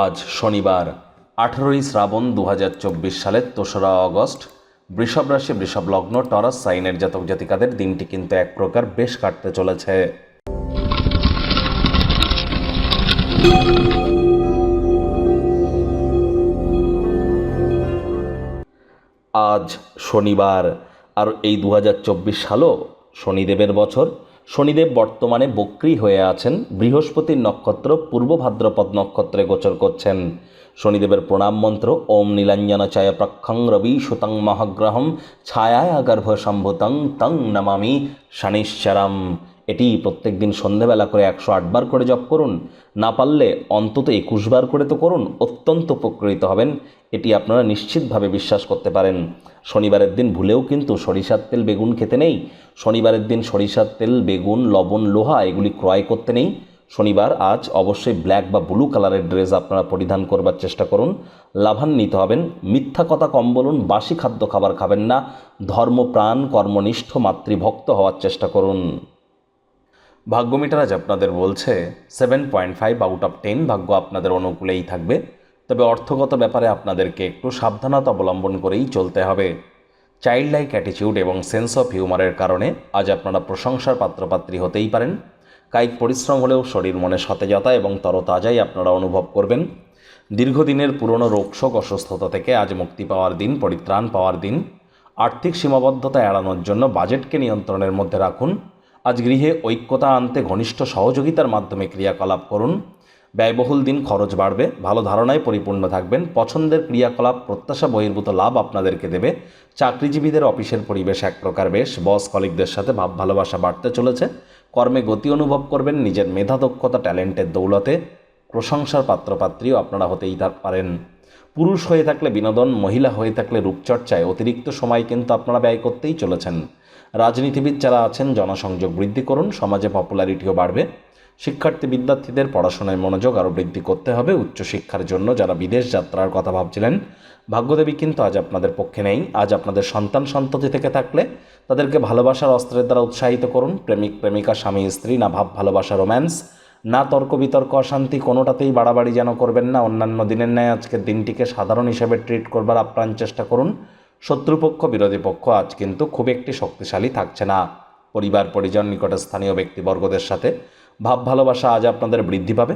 আজ শনিবার, আঠেরোই শ্রাবণ দু হাজার চব্বিশ সালের তেসরা অগস্ট বৃষভ রাশি, বৃষভ লগ্ন, টরাস, সাইনের জাতক জাতিকাদের দিনটি কিন্তু এক প্রকার বেশ কাটতে চলেছে। আজ শনিবার, আর এই দু হাজার চব্বিশ সালও শনিদেবের বছর। শনিদেব বর্তমানে বক্রী হয়ে আছেন। বৃহস্পতির নক্ষত্র পূর্ব ভাদ্রপদ নক্ষত্রে গোচর করছেন। শনিদেবের প্রণাম মন্ত্র, ওম নীলাঞ্জন চায় প্রক্ষং রবি সুতং মহাগ্রহম, ছায়ায় গর্ভ সম্ভুতং তং নমামি শনিশ্চরম। এটি প্রত্যেক দিন সন্ধেবেলা করে একশো আটবার করে জপ করুন। না পারলে অন্তত একুশ বার করে তো করুন, অত্যন্ত উপকৃত হবেন। এটি আপনারা নিশ্চিতভাবে বিশ্বাস করতে পারেন। শনিবারের দিন ভুলেও কিন্তু সরিষার তেল, বেগুন খেতে নেই। শনিবারের দিন সরিষার তেল, বেগুন, লবণ, লোহা এগুলি ক্রয় করতে নেই। শনিবার আজ অবশ্যই ব্ল্যাক বা ব্লু কালারের ড্রেস আপনারা পরিধান করবার চেষ্টা করুন। লাভান্বিত হবেন। মিথ্যা কথা কম বলুন, বাসি খাদ্য খাবার খাবেন না। ধর্মপ্রাণ, কর্মনিষ্ঠ, মাতৃভক্ত হওয়ার চেষ্টা করুন। ভাগ্যমিটার আজ আপনাদের বলছে seven point five out of ten ভাগ্য আপনাদের অনুকূলেই থাকবে। তবে অর্থগত ব্যাপারে আপনাদেরকে একটু সাবধানতা অবলম্বন করেই চলতে হবে। চাইল্ড লাইক অ্যাটিটিউড এবং সেন্স অফ হিউমারের কারণে আজ আপনারা প্রশংসার পাত্রপাত্রী হতেই পারেন। কায়িক পরিশ্রম হলেও শরীর মনে সতেজতা এবং তরতাজাই আপনারা অনুভব করবেন। দীর্ঘদিনের পুরনো রোগশোক অসুস্থতা থেকে আজ মুক্তি পাওয়ার দিন, পরিত্রাণ পাওয়ার দিন। আর্থিক সীমাবদ্ধতা এড়ানোর জন্য বাজেটকে নিয়ন্ত্রণের মধ্যে রাখুন। আজ গৃহে ঐক্যতা আনতে ঘনিষ্ঠ সহযোগিতার মাধ্যমে ক্রিয়াকলাপ করুন। ব্যয়বহুল দিন খরচ বাড়বে। ভালো ধারণায় পরিপূর্ণ থাকবেন। পছন্দের ক্রিয়াকলাপ, প্রত্যাশা, বহির্ভূত লাভ আপনাদেরকে দেবে। চাকরিজীবীদের অফিসের পরিবেশ এক প্রকার বেশ। বস কলিকদের সাথে ভাব ভালোবাসা বাড়তে চলেছে। কর্মে গতি অনুভব করবেন নিজের মেধা, দক্ষতা, ট্যালেন্টের দৌলতে। প্রশংসার পাত্রপাত্রীও আপনারা হতেই পারেন। পুরুষ হয়ে থাকলে বিনোদন, মহিলা হয়ে থাকলে রূপচর্চায় অতিরিক্ত সময় কিন্তু আপনারা ব্যয় করতেই চলেছেন। রাজনীতিবিদ যারা আছেন, জনসংযোগ বৃদ্ধি করুন, সমাজে পপুলারিটিও বাড়বে। শিক্ষার্থী বিদ্যার্থীদের পড়াশোনায় মনোযোগ আরও বৃদ্ধি করতে হবে। উচ্চশিক্ষার জন্য যারা বিদেশ যাত্রার কথা ভাবছিলেন, ভাগ্যদেবী কিন্তু আজ আপনাদের পক্ষে নেই। আজ আপনাদের সন্তান সন্ততি থেকে থাকলে তাদেরকে ভালোবাসার অস্ত্রের দ্বারা উৎসাহিত করুন। প্রেমিক, প্রেমিকা, স্বামী, স্ত্রী, না ভাব, ভালোবাসা, রোম্যান্স, না তর্ক, বিতর্ক, অশান্তি, কোনোটাতেই বাড়াবাড়ি যেন করবেন না। অন্যান্য দিনের ন্যায় আজকের দিনটিকে সাধারণ হিসেবে ট্রিট করবার আপ্রাণ চেষ্টা করুন। শত্রুপক্ষ, বিরোধী পক্ষ আজ কিন্তু খুব একটি শক্তিশালী থাকছে না। পরিবার পরিজন নিকটস্থানীয় ব্যক্তিবর্গদের সাথে ভাব ভালোবাসা আজ আপনাদের বৃদ্ধি পাবে।